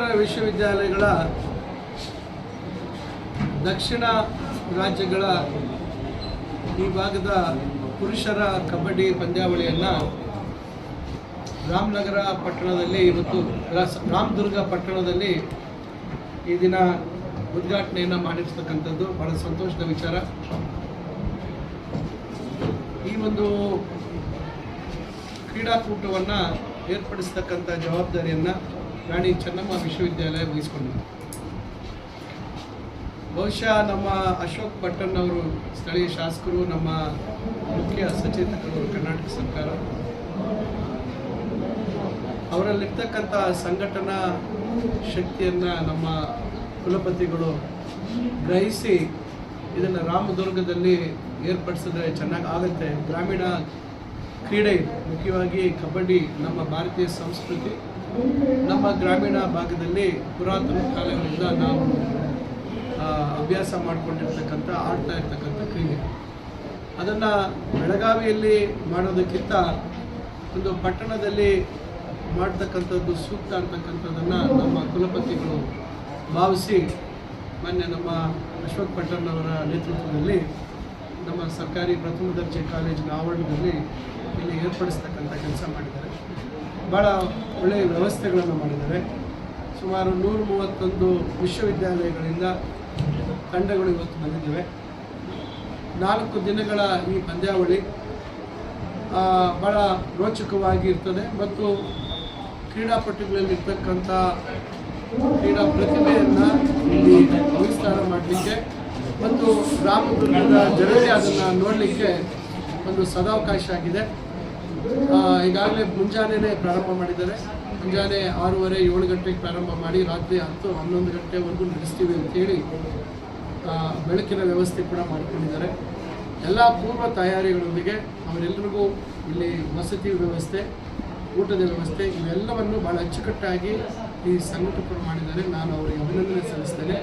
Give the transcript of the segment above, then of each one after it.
ಸಮರ ವಿಶ್ವವಿದ್ಯಾಲಯಗಳ ದಕ್ಷಿಣ ರಾಜ್ಯಗಳ ಈ ಭಾಗದ ಪುರುಷರ ಕಬಡ್ಡಿ ಪಂದ್ಯಾವಳಿಯನ್ನು ರಾಮನಗರ ಪಟ್ಟಣದಲ್ಲಿ ಇವತ್ತು ರಾಮದುರ್ಗ ಪಟ್ಟಣದಲ್ಲಿ ಈ ದಿನ ಉದ್ಘಾಟನೆಯನ್ನು ಮಾಡಿರ್ತಕ್ಕಂಥದ್ದು. ಬಹಳ ಸಂತೋಷದ ವಿಚಾರ. ಈ ಒಂದು ಕ್ರೀಡಾಕೂಟವನ್ನು ಏರ್ಪಡಿಸ್ತಕ್ಕಂಥ ಜವಾಬ್ದಾರಿಯನ್ನು ರಾಣಿ ಚೆನ್ನಮ್ಮ ವಿಶ್ವವಿದ್ಯಾಲಯ ವಹಿಸಿಕೊಂಡಿದೆ ಬಹುಶಃ ನಮ್ಮ ಅಶೋಕ್ ಪಟ್ಟಣ್ ಅವರು, ಸ್ಥಳೀಯ ಶಾಸಕರು, ನಮ್ಮ ಮುಖ್ಯ ಸಚೇತಕರು ಕರ್ನಾಟಕ ಸರ್ಕಾರ, ಅವರಲ್ಲಿರ್ತಕ್ಕಂಥ ಸಂಘಟನಾ ಶಕ್ತಿಯನ್ನು ನಮ್ಮ ಕುಲಪತಿಗಳು ಗ್ರಹಿಸಿ ಇದನ್ನು ರಾಮದುರ್ಗದಲ್ಲಿ ಏರ್ಪಡಿಸಿದ್ರೆ ಚೆನ್ನಾಗಿ ಆಗುತ್ತೆ. ಗ್ರಾಮೀಣ ಕ್ರೀಡೆ, ಮುಖ್ಯವಾಗಿ ಕಬಡ್ಡಿ, ನಮ್ಮ ಭಾರತೀಯ ಸಂಸ್ಕೃತಿ. ನಮ್ಮ ಗ್ರಾಮೀಣ ಭಾಗದಲ್ಲಿ ಪುರಾತನ ಕಾಲಗಳಿಂದ ನಾವು ಅಭ್ಯಾಸ ಮಾಡಿಕೊಂಡಿರ್ತಕ್ಕಂಥ, ಆಡ್ತಾ ಇರ್ತಕ್ಕಂಥ ಕ್ರೀಡೆ. ಅದನ್ನು ಬೆಳಗಾವಿಯಲ್ಲಿ ಮಾಡೋದಕ್ಕಿಂತ ಒಂದು ಪಟ್ಟಣದಲ್ಲಿ ಮಾಡ್ತಕ್ಕಂಥದ್ದು ಸೂಕ್ತ ಅಂತಕ್ಕಂಥದ್ದನ್ನು ನಮ್ಮ ಕುಲಪತಿಗಳು ಭಾವಿಸಿ ಮೊನ್ನೆ ನಮ್ಮ ಅಶ್ವಥ್ ಪಟ್ಟಣ್ಣವರ ನೇತೃತ್ವದಲ್ಲಿ ನಮ್ಮ ಸರ್ಕಾರಿ ಪ್ರಥಮ ದರ್ಜೆ ಕಾಲೇಜಿನ ಆವರಣದಲ್ಲಿ ಇಲ್ಲಿ ಏರ್ಪಡಿಸ್ತಕ್ಕಂಥ ಕೆಲಸ ಮಾಡಿದ್ದಾರೆ. ಭಾಳ ಒಳ್ಳೆಯ ವ್ಯವಸ್ಥೆಗಳನ್ನು ಮಾಡಿದ್ದಾರೆ. ಸುಮಾರು ನೂರ ಮೂವತ್ತೊಂದು ವಿಶ್ವವಿದ್ಯಾಲಯಗಳಿಂದ ತಂಡಗಳು ಇವತ್ತು ಬಂದಿದ್ದಾವೆ. ನಾಲ್ಕು ದಿನಗಳ ಈ ಪಂದ್ಯಾವಳಿ ಭಾಳ ರೋಚಕವಾಗಿ ಇರ್ತದೆ ಮತ್ತು ಕ್ರೀಡಾಪಟುಗಳಲ್ಲಿ ಇರ್ತಕ್ಕಂಥ ಕ್ರೀಡಾ ಪ್ರತಿಭೆಯನ್ನು ಇಲ್ಲಿ ಆವಿಷ್ಕಾರ ಮಾಡಲಿಕ್ಕೆ ಮತ್ತು ರಾಮದುರ್ಗದ ಜನತೆ ಅದನ್ನು ನೋಡಲಿಕ್ಕೆ ಒಂದು ಸದಾವಕಾಶ ಆಗಿದೆ. ಈಗಾಗಲೇ ಮುಂಜಾನೆಯೇ ಪ್ರಾರಂಭ ಮಾಡಿದ್ದಾರೆ. ಮುಂಜಾನೆ ಆರೂವರೆ, ಏಳು ಗಂಟೆಗೆ ಪ್ರಾರಂಭ ಮಾಡಿ ರಾತ್ರಿ ಹತ್ತು, ಹನ್ನೊಂದು ಗಂಟೆವರೆಗೂ ನಡೆಸ್ತೀವಿ ಅಂತೇಳಿ ಬೆಳಕಿನ ವ್ಯವಸ್ಥೆ ಕೂಡ ಮಾಡಿಕೊಂಡಿದ್ದಾರೆ. ಎಲ್ಲ ಪೂರ್ವ ತಯಾರಿಗಳೊಂದಿಗೆ ಅವರೆಲ್ಲರಿಗೂ ಇಲ್ಲಿ ವಸತಿ ವ್ಯವಸ್ಥೆ, ಊಟದ ವ್ಯವಸ್ಥೆ ಇವೆಲ್ಲವನ್ನು ಭಾಳ ಅಚ್ಚುಕಟ್ಟಾಗಿ ಈ ಸಂಘಟಕರು ಮಾಡಿದ್ದಾರೆ. ನಾನು ಅವರಿಗೆ ಅಭಿನಂದನೆ ಸಲ್ಲಿಸ್ತೇನೆ.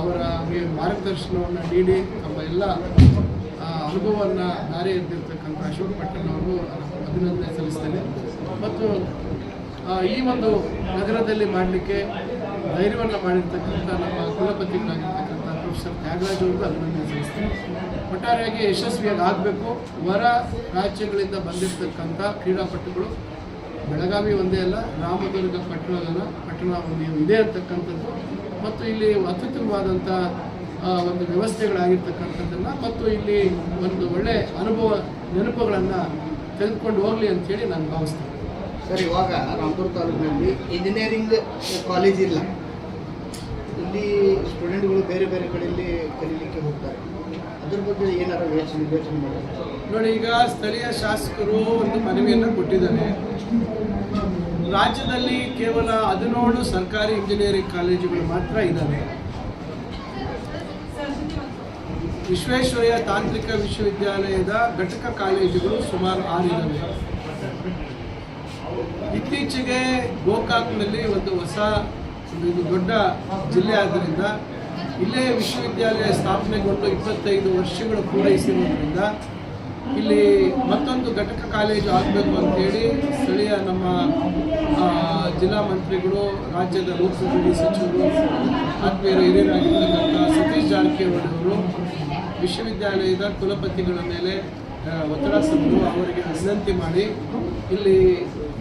ಅವರ ಮಾರ್ಗದರ್ಶನವನ್ನು ನೀಡಿ, ತಮ್ಮ ಎಲ್ಲ ಅನುಭವವನ್ನು ದಾರಿ ಎದ್ದಿರ್ತಕ್ಕಂಥ ಅಶೋಕ್ ಪಟ್ಟಣ್ ಅವರು ಅಭಿನಂದನೆ ಸಲ್ಲಿಸ್ತೇನೆ. ಮತ್ತು ಈ ಒಂದು ನಗರದಲ್ಲಿ ಮಾಡಲಿಕ್ಕೆ ಧೈರ್ಯವನ್ನು ಮಾಡಿರ್ತಕ್ಕಂಥ ನಮ್ಮ ಕುಲಪತಿಗಳಾಗಿರ್ತಕ್ಕಂಥ ಪ್ರೊಫೆಸರ್ ತ್ಯಾಗರಾಜ್ ಅವ್ರಿಗೂ ಅಭಿನಂದನೆ ಸಲ್ಲಿಸ್ತೇನೆ. ಒಟ್ಟಾರೆಯಾಗಿ ಯಶಸ್ವಿಯಾಗಿ ಆಗಬೇಕು. ಹೊರ ರಾಜ್ಯಗಳಿಂದ ಬಂದಿರತಕ್ಕಂಥ ಕ್ರೀಡಾಪಟುಗಳು ಬೆಳಗಾವಿ ಒಂದೇ ಅಲ್ಲ, ರಾಮದುರ್ಗ ಪಟ್ಟಣದ ಪಟ್ಟಣ ಒಂದು ಇದೆ ಅಂತಕ್ಕಂಥದ್ದು. ಮತ್ತು ಇಲ್ಲಿ ಅತ್ಯುತ್ತಮವಾದಂಥ ಒಂದು ವ್ಯವಸ್ಥೆಗಳಾಗಿರ್ತಕ್ಕಂಥದ್ದನ್ನು, ಮತ್ತು ಇಲ್ಲಿ ಒಂದು ಒಳ್ಳೆಯ ಅನುಭವ ನೆನಪುಗಳನ್ನು ತೆಗೆದುಕೊಂಡು ಹೋಗಲಿ ಅಂತೇಳಿ ನಾನು ಭಾವಿಸ್ತೇನೆ. ಸರ್ ಇವಾಗ ರಾಮಪುರ ತಾಲೂಕಿನಲ್ಲಿ ಇಂಜಿನಿಯರಿಂಗ್ ಕಾಲೇಜ್ ಇಲ್ಲ. ಇಲ್ಲಿ ಸ್ಟೂಡೆಂಟ್ಗಳು ಬೇರೆ ಬೇರೆ ಕಡೆಯಲ್ಲಿ ಕಲೀಲಿಕ್ಕೆ ಹೋಗ್ತಾರೆ. ಅದ್ರ ಬಗ್ಗೆ ಏನಾರ ಯೋಚನೆ ಯೋಚನೆ ಮಾಡಿ ನೋಡಿ ಈಗ ಸ್ಥಳೀಯ ಶಾಸಕರು ಒಂದು ಮನವಿಯನ್ನು ಕೊಟ್ಟಿದ್ದಾರೆ. ರಾಜ್ಯದಲ್ಲಿ ಕೇವಲ ಹದಿನೇಳು ಸರ್ಕಾರಿ ಇಂಜಿನಿಯರಿಂಗ್ ಕಾಲೇಜುಗಳು ಮಾತ್ರ ಇದ್ದಾವೆ. ವಿಶ್ವೇಶ್ವರಯ್ಯ ತಾಂತ್ರಿಕ ವಿಶ್ವವಿದ್ಯಾಲಯದ ಘಟಕ ಕಾಲೇಜುಗಳು ಸುಮಾರು ಆರು ಇದ್ದಾವೆ ಇತ್ತೀಚೆಗೆ ಗೋಕಾಕ್ನಲ್ಲಿ ಒಂದು ಹೊಸ, ಒಂದು ದೊಡ್ಡ ಜಿಲ್ಲೆ ಆದ್ದರಿಂದ ಇಲ್ಲೇ ವಿಶ್ವವಿದ್ಯಾಲಯ ಸ್ಥಾಪನೆಗೊಂಡು ಇಪ್ಪತ್ತೈದು ವರ್ಷಗಳು ಪೂರೈಸಿರುವುದರಿಂದ, ಇಲ್ಲಿ ಮತ್ತೊಂದು ಘಟಕ ಕಾಲೇಜು ಆಗಬೇಕು ಅಂತೇಳಿ ಸ್ಥಳೀಯ ನಮ್ಮ ಜಿಲ್ಲಾ ಮಂತ್ರಿಗಳು, ರಾಜ್ಯದ ಲೋಕಸಭೆ ಸಚಿವರು, ಆತ್ಮೀಯರು ಹಿರಿಯರಾಗಿರ್ತಕ್ಕಂಥ ಸತೀಶ್ ಜಾರಕಿಹೊಳಿ ಅವರು ವಿಶ್ವವಿದ್ಯಾಲಯದ ಕುಲಪತಿಗಳ ಮೇಲೆ ಒತ್ತಡ ಸಂದು ಅವರಿಗೆ ವಿನಂತಿ ಮಾಡಿ, ಇಲ್ಲಿ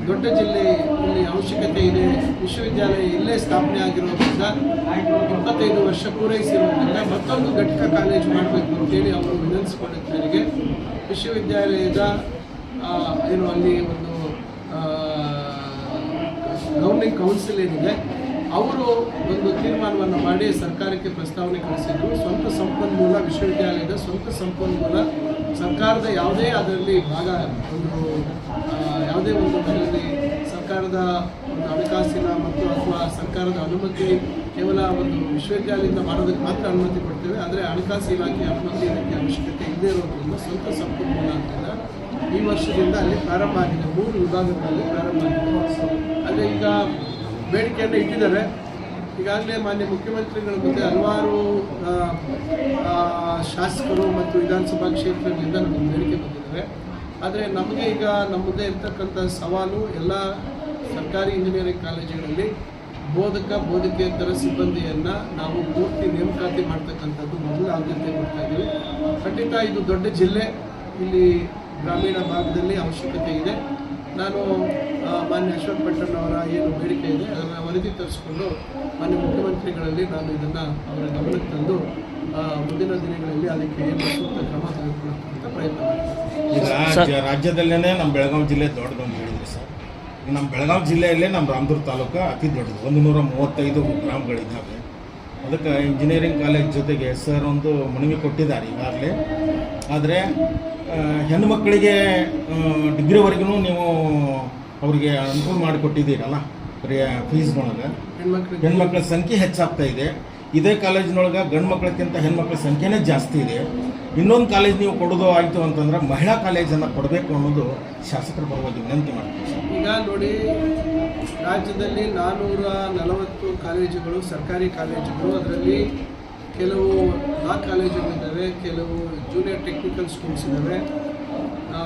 ದೊಡ್ಡ ಜಿಲ್ಲೆ ಇಲ್ಲಿ ಅವಶ್ಯಕತೆ ಇದೆ, ವಿಶ್ವವಿದ್ಯಾಲಯ ಇಲ್ಲೇ ಸ್ಥಾಪನೆ ಆಗಿರೋದ್ರಿಂದ ಇಪ್ಪತ್ತೈದು ವರ್ಷ ಪೂರೈಸಿರೋದ್ರಿಂದ ಮತ್ತೊಂದು ಘಟಕ ಕಾಲೇಜ್ ಮಾಡಬೇಕು ಅಂತೇಳಿ ಅವರು ವಿನಂತಿಸಿಕೊಂಡಿದ್ದರಿಗೆ ವಿಶ್ವವಿದ್ಯಾಲಯದ ಏನು ಅಲ್ಲಿ ಒಂದು ಗೌರ್ಮೆಂಟ್ ಕೌನ್ಸಿಲ್ ಏನಿದೆ ಅವರು ಒಂದು ತೀರ್ಮಾನವನ್ನು ಮಾಡಿ ಸರ್ಕಾರಕ್ಕೆ ಪ್ರಸ್ತಾವನೆ ಕಳಿಸಿದ್ರು. ಸ್ವಂತ ಸಂಪನ್ಮೂಲ ವಿಶ್ವವಿದ್ಯಾಲಯದ ಸ್ವಂತ ಸಂಪನ್ಮೂಲ ಸರ್ಕಾರದ ಯಾವುದೇ ಅದರಲ್ಲಿ ಭಾಗ, ಒಂದು ಯಾವುದೇ ಒಂದು ಅದರಲ್ಲಿ ಸರ್ಕಾರದ ಒಂದು ಹಣಕಾಸಿನ ಮತ್ತು ಅಥವಾ ಸರ್ಕಾರದ ಅನುಮತಿ ಕೇವಲ ಒಂದು ವಿಶ್ವವಿದ್ಯಾಲಯದಿಂದ ಮಾಡೋದಕ್ಕೆ ಮಾತ್ರ ಅನುಮತಿ ಕೊಡ್ತೇವೆ. ಆದರೆ ಹಣಕಾಸು ಇಲಾಖೆ ಅನುಮತಿ ಇದಕ್ಕೆ ಅವಶ್ಯಕತೆ ಇಲ್ಲದೇ ಇರೋದ್ರಿಂದ ಸ್ವಂತ ಸಂಪನ್ಮೂಲ ಅಂತಿಲ್ಲ, ಈ ವರ್ಷದಿಂದ ಅಲ್ಲಿ ಪ್ರಾರಂಭ ಆಗಿದೆ. ಮೂರು ವಿಭಾಗಗಳಲ್ಲಿ ಪ್ರಾರಂಭ ಆಗಿದೆ. ಅದೇ ಈಗ ಬೇಡಿಕೆಯನ್ನು ಇಟ್ಟಿದ್ದಾರೆ. ಈಗಾಗಲೇ ಮಾನ್ಯ ಮುಖ್ಯಮಂತ್ರಿಗಳ ಮುಂದೆ ಹಲವಾರು ಶಾಸಕರು ಮತ್ತು ವಿಧಾನಸಭಾ ಕ್ಷೇತ್ರಗಳಿಂದ ನಮಗೆ ಬೇಡಿಕೆ ಬಂದಿದ್ದಾರೆ. ಆದರೆ ನಮಗೆ ಈಗ ನಮ್ಮ ಮುಂದೆ ಇರ್ತಕ್ಕಂಥ ಸವಾಲು ಎಲ್ಲ ಸರ್ಕಾರಿ ಇಂಜಿನಿಯರಿಂಗ್ ಕಾಲೇಜುಗಳಲ್ಲಿ ಬೋಧಕ, ಬೋಧಕೇತರ ಸಿಬ್ಬಂದಿಯನ್ನು ನಾವು ಪೂರ್ತಿ ನೇಮಕಾತಿ ಮಾಡ್ತಕ್ಕಂಥದ್ದು ಮೊದಲು ಆದ್ಯತೆ ಕೊಡ್ತಾ ಇದ್ದೀವಿ. ಖಂಡಿತ ಇದು ದೊಡ್ಡ ಜಿಲ್ಲೆ. ಇಲ್ಲಿ ಗ್ರಾಮೀಣ ಭಾಗದಲ್ಲಿ ಅವಶ್ಯಕತೆ ಇದೆ. ನಾನು ಮಾನ್ಯ ಅಶ್ವಥ್ ಪಟ್ಟಣ್ಣವರ ಏನು ಬೇಡಿಕೆ ಇದೆ ಅದನ್ನು ವರದಿ ತರಿಸ್ಕೊಂಡು ಮಾನ್ಯ ಮುಖ್ಯಮಂತ್ರಿಗಳಲ್ಲಿ ನಾನು ಇದನ್ನು ಅವರ ಗಮನಕ್ಕೆ ತಂದು ಮುಂದಿನ ದಿನಗಳಲ್ಲಿ ಅದಕ್ಕೆ ಏನು ಸೂಕ್ತ ಕ್ರಮ ತೆಗೆದುಕೊಳ್ಳುವಂಥ ಪ್ರಯತ್ನ ಮಾಡ್ತೀನಿ. ರಾಜ್ಯದಲ್ಲೇ ನಮ್ಮ ಬೆಳಗಾವಿ ಜಿಲ್ಲೆ ದೊಡ್ಡದು ಅಂತ ಹೇಳಿದ್ರಿ ಸರ್. ನಮ್ಮ ಬೆಳಗಾವಿ ಜಿಲ್ಲೆಯಲ್ಲೇ ನಮ್ಮ ರಾಮದುರ್ಗ ತಾಲೂಕು ಅತಿ ದೊಡ್ಡದು. ಒಂದು ನೂರ ಮೂವತ್ತೈದು ಗ್ರಾಮಗಳಿದ್ದಾವೆ ಅದಕ್ಕೆ ಇಂಜಿನಿಯರಿಂಗ್ ಕಾಲೇಜ್ ಜೊತೆಗೆ ಸರ್ ಒಂದು ಮನವಿ ಕೊಟ್ಟಿದ್ದಾರೆ ಈಗಾಗಲೇ. ಆದರೆ ಹೆಣ್ಣು ಮಕ್ಕಳಿಗೆ ಡಿಗ್ರಿವರೆಗೂ ನೀವು ಅವರಿಗೆ ಅನುಕೂಲ ಮಾಡಿಕೊಟ್ಟಿದ್ದೀರಲ್ಲ ಬರೀ ಫೀಸ್ನೊಳಗೆ. ಹೆಣ್ಮಕ್ಳಿಗೆ ಹೆಣ್ಮಕ್ಳ ಸಂಖ್ಯೆ ಹೆಚ್ಚಾಗ್ತಾ ಇದೆ. ಇದೇ ಕಾಲೇಜಿನೊಳಗೆ ಗಂಡು ಮಕ್ಕಳಕ್ಕಿಂತ ಹೆಣ್ಮಕ್ಳ ಸಂಖ್ಯೆನೇ ಜಾಸ್ತಿ ಇದೆ. ಇನ್ನೊಂದು ಕಾಲೇಜ್ ನೀವು ಕೊಡೋದು ಆಯಿತು ಅಂತಂದ್ರೆ ಮಹಿಳಾ ಕಾಲೇಜನ್ನು ಕೊಡಬೇಕು ಅನ್ನೋದು ಶಾಸಕರ ಪರವಾಗಿ ವಿನಂತಿ ಮಾಡ್ತೀನಿ ಈಗ ನೋಡಿ ರಾಜ್ಯದಲ್ಲಿ ನಾನ್ನೂರ ನಲವತ್ತು ಕಾಲೇಜುಗಳು ಸರ್ಕಾರಿ ಕಾಲೇಜುಗಳು ಅದರಲ್ಲಿ ಕೆಲವು ಲಾ ಕಾಲೇಜುಗಳಿದ್ದಾವೆ ಕೆಲವು ಜೂನಿಯರ್ ಟೆಕ್ನಿಕಲ್ ಸ್ಕೂಲ್ಸ್ ಇದ್ದಾವೆ. ಆ,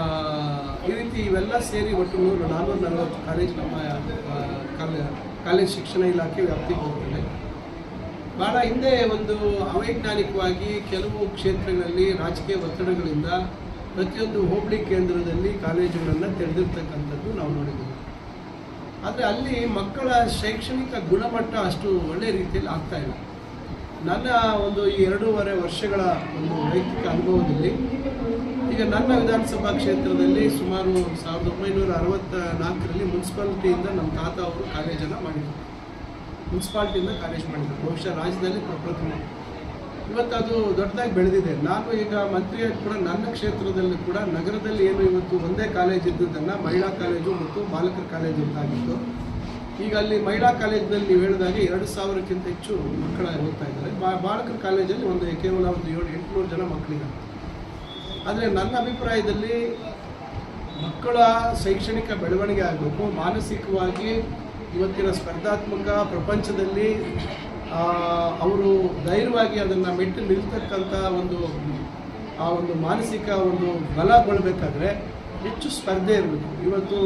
ಈ ರೀತಿ ಇವೆಲ್ಲ ಸೇರಿ ಒಟ್ಟು ನೂರು ನಾನ್ನೂರ ನಲವತ್ತು ಕಾಲೇಜ್ ನಮ್ಮ ಆ, ಕಾಲೇ- ಕಾಲೇಜ್ ಶಿಕ್ಷಣ ಇಲಾಖೆ ವ್ಯಾಪ್ತಿಗೆ ಹೋಗ್ತದೆ. ಭಾಳ ಹಿಂದೆ ಒಂದು ಅವೈಜ್ಞಾನಿಕವಾಗಿ ಕೆಲವು ಕ್ಷೇತ್ರಗಳಲ್ಲಿ ರಾಜಕೀಯ ಒತ್ತಡಗಳಿಂದ ಪ್ರತಿಯೊಂದು ಹೋಬಳಿ ಕೇಂದ್ರದಲ್ಲಿ ಕಾಲೇಜುಗಳನ್ನು ತೆರೆದಿರ್ತಕ್ಕಂಥದ್ದು ನಾವು ನೋಡಿದ್ದೀವಿ. ಆದರೆ ಅಲ್ಲಿ ಮಕ್ಕಳ ಶೈಕ್ಷಣಿಕ ಗುಣಮಟ್ಟ ಅಷ್ಟು ಒಳ್ಳೆಯ ರೀತಿಯಲ್ಲಿ ಆಗ್ತಾ ಇಲ್ಲ. ನನ್ನ ಒಂದು ಈ ಎರಡೂವರೆ ವರ್ಷಗಳ ಒಂದು ವೈಯಕ್ತಿಕ ಅನುಭವದಲ್ಲಿ, ಈಗ ನನ್ನ ವಿಧಾನಸಭಾ ಕ್ಷೇತ್ರದಲ್ಲಿ ಸುಮಾರು ಸಾವಿರದ ಒಂಬೈನೂರ ಅರವತ್ತ ನಾಲ್ಕರಲ್ಲಿ ಮುನ್ಸಿಪಾಲಿಟಿಯಿಂದ ನಮ್ಮ ತಾತ ಅವರು ಕಾಲೇಜನ್ನು ಮಾಡಿದರು. ಮುನ್ಸಿಪಾಲ್ಟಿಯಿಂದ ಕಾಲೇಜ್ ಮಾಡಿದರು. ಬಹುಶಃ ರಾಜ್ಯದಲ್ಲಿ ಪ್ರಪ್ರಥಮ ಇವತ್ತು ಅದು ದೊಡ್ಡದಾಗಿ ಬೆಳೆದಿದೆ. ನಾನು ಈಗ ಮಂತ್ರಿಯಾಗಿ ಕೂಡ ನನ್ನ ಕ್ಷೇತ್ರದಲ್ಲಿ ಕೂಡ ನಗರದಲ್ಲಿ ಏನು ಇವತ್ತು ಒಂದೇ ಕಾಲೇಜ್ ಇದ್ದದ್ದನ್ನು ಮಹಿಳಾ ಕಾಲೇಜು ಮತ್ತು ಬಾಲಕರ ಕಾಲೇಜು ಅಂತಾಗಿತ್ತು ಈಗ ಅಲ್ಲಿ ಮಹಿಳಾ ಕಾಲೇಜಿನಲ್ಲಿ ನೀವು ಹೇಳಿದಾಗೆ ಎರಡು ಸಾವಿರಕ್ಕಿಂತ ಹೆಚ್ಚು ಮಕ್ಕಳ ಓದ್ತಾ ಇದ್ದಾರೆ. ಬಾಲಕರ ಕಾಲೇಜಲ್ಲಿ ಒಂದು ಕೇವಲ ಒಂದು ಏಳು, ಎಂಟುನೂರು ಜನ ಮಕ್ಕಳಿದ್ದಾರೆ ಆದರೆ ನನ್ನ ಅಭಿಪ್ರಾಯದಲ್ಲಿ ಮಕ್ಕಳ ಶೈಕ್ಷಣಿಕ ಬೆಳವಣಿಗೆ ಆಗಬೇಕು. ಮಾನಸಿಕವಾಗಿ ಇವತ್ತಿನ ಸ್ಪರ್ಧಾತ್ಮಕ ಪ್ರಪಂಚದಲ್ಲಿ ಅವರು ಧೈರ್ಯವಾಗಿ ಅದನ್ನು ಮೆಟ್ಟು ನಿಲ್ತಕ್ಕಂಥ ಒಂದು, ಆ ಒಂದು ಮಾನಸಿಕ ಒಂದು ಬಲಗೊಳ್ಬೇಕಾದ್ರೆ ಹೆಚ್ಚು ಸ್ಪರ್ಧೆ ಇರಬೇಕು. ಇವತ್ತು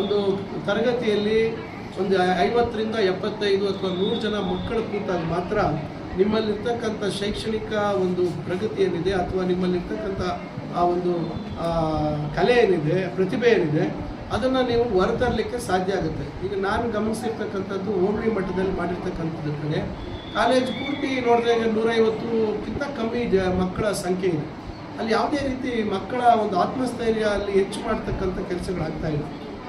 ಒಂದು ತರಗತಿಯಲ್ಲಿ ಒಂದು ಐವತ್ತರಿಂದ ಎಪ್ಪತ್ತೈದು ಅಥವಾ ನೂರು ಜನ ಮಕ್ಕಳು ಕೂತಾಗ ಮಾತ್ರ ನಿಮ್ಮಲ್ಲಿರ್ತಕ್ಕಂಥ ಶೈಕ್ಷಣಿಕ ಒಂದು ಪ್ರಗತಿ ಏನಿದೆ ಅಥವಾ ನಿಮ್ಮಲ್ಲಿರ್ತಕ್ಕಂಥ ಆ ಒಂದು ಕಲೆ ಏನಿದೆ, ಪ್ರತಿಭೆ ಏನಿದೆ, ಅದನ್ನು ನೀವು ಹೊರತರಲಿಕ್ಕೆ ಸಾಧ್ಯ ಆಗುತ್ತೆ. ಈಗ ನಾನು ಗಮನಿಸಿರ್ತಕ್ಕಂಥದ್ದು ಹೋಬಳಿ ಮಟ್ಟದಲ್ಲಿ ಮಾಡಿರ್ತಕ್ಕಂಥದ್ದು ಕಡೆ ಕಾಲೇಜ್ ಪೂರ್ತಿ ನೋಡಿದ್ರೆ ಈಗ ನೂರೈವತ್ತುಕ್ಕಿಂತ ಕಮ್ಮಿ ಜ, ಮಕ್ಕಳ ಸಂಖ್ಯೆ ಇದೆ. ಅಲ್ಲಿ ಯಾವುದೇ ರೀತಿ ಮಕ್ಕಳ ಒಂದು ಆತ್ಮಸ್ಥೈರ್ಯ ಅಲ್ಲಿ ಹೆಚ್ಚು ಮಾಡ್ತಕ್ಕಂಥ ಕೆಲಸಗಳಾಗ್ತಾ ಇಲ್ಲ.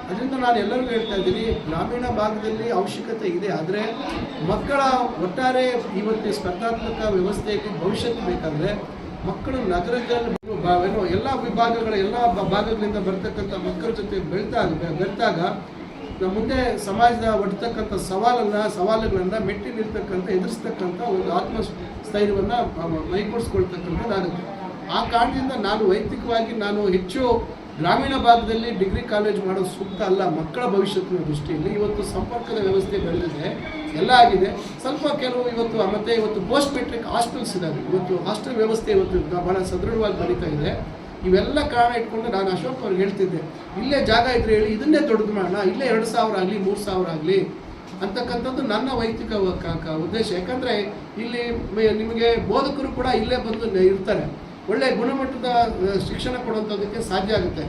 ಅದರಿಂದ ನಾನು ಎಲ್ಲರಿಗೂ ಹೇಳ್ತಾ ಇದ್ದೀನಿ, ಗ್ರಾಮೀಣ ಭಾಗದಲ್ಲಿ ಅವಶ್ಯಕತೆ ಇದೆ ಆದರೆ ಮಕ್ಕಳ ಒಟ್ಟಾರೆ ಇವತ್ತಿನ ಸ್ಪರ್ಧಾತ್ಮಕ ವ್ಯವಸ್ಥೆಗೆ ಭವಿಷ್ಯಕ್ಕೆ ಬೇಕಾದರೆ ಮಕ್ಕಳು ನಗರದಲ್ಲಿ ಏನು ಎಲ್ಲ ವಿಭಾಗಗಳ ಎಲ್ಲ ಭಾಗಗಳಿಂದ ಬರ್ತಕ್ಕಂಥ ಮಕ್ಕಳ ಜೊತೆ ಬೆಳ್ತಾಗ ಬೆರೆತಾಗ ನಮ್ಮ ಮುಂದೆ ಸಮಾಜದ ಒಡ್ತಕ್ಕಂಥ ಸವಾಲನ್ನು, ಸವಾಲುಗಳನ್ನು ಮೆಟ್ಟಿ ನಿಲ್ತಕ್ಕಂಥ, ಎದುರಿಸ್ತಕ್ಕಂಥ ಒಂದು ಆತ್ಮಸ್ಥೈರ್ಯವನ್ನು ಮೈಗೂಡಿಸ್ಕೊಳ್ತಕ್ಕಂಥದ್ದಾಗುತ್ತೆ. ಆ ಕಾರಣದಿಂದ ನಾನು ವೈಯಕ್ತಿಕವಾಗಿ ನಾನು ಹೆಚ್ಚು ಗ್ರಾಮೀಣ ಭಾಗದಲ್ಲಿ ಡಿಗ್ರಿ ಕಾಲೇಜ್ ಮಾಡೋದು ಸೂಕ್ತ ಅಲ್ಲ, ಮಕ್ಕಳ ಭವಿಷ್ಯತ್ತಿನ ದೃಷ್ಟಿಯಲ್ಲಿ ಇವತ್ತು ಸಂಪರ್ಕದ ವ್ಯವಸ್ಥೆ ಬೆಳೆದಿದೆ, ಎಲ್ಲ ಆಗಿದೆ. ಸ್ವಲ್ಪ ಕೆಲವು ಇವತ್ತು ಮತ್ತೆ ಇವತ್ತು ಪೋಸ್ಟ್ ಮೆಟ್ರಿಕ್ ಹಾಸ್ಟೆಲ್ಸ್ ಇದ್ದಾವೆ ಇವತ್ತು ಹಾಸ್ಟೆಲ್ ವ್ಯವಸ್ಥೆ ಇವತ್ತು ಬಹಳ ಸದೃಢವಾಗಿ ನಡೀತಾ ಇದೆ. ಇವೆಲ್ಲ ಕಾರಣ ಇಟ್ಕೊಂಡು ನಾನು ಅಶೋಕ್ ಅವ್ರಿಗೆ ಹೇಳ್ತಿದ್ದೆ, ಇಲ್ಲೇ ಜಾಗ ಇದ್ರೆ ಹೇಳಿ, ಇದನ್ನೇ ದೊಡ್ಡದು ಮಾಡೋಣ, ಇಲ್ಲೇ ಎರಡು ಸಾವಿರ ಆಗಲಿ, ಮೂರು ಸಾವಿರ ಆಗಲಿ ಅಂತಕ್ಕಂಥದ್ದು ನನ್ನ ವೈಯಕ್ತಿಕ ಉದ್ದೇಶ. ಯಾಕಂದರೆ ಇಲ್ಲಿ ನಿಮಗೆ ಬೋಧಕರು ಕೂಡ ಇಲ್ಲೇ ಬಂದು ಇರ್ತಾರೆ. ಒಳ್ಳೆ ಗುಣಮಟ್ಟದ ಶಿಕ್ಷಣ ಕೊಡುವಂಥದ್ದಕ್ಕೆ ಸಾಧ್ಯ ಆಗುತ್ತೆ.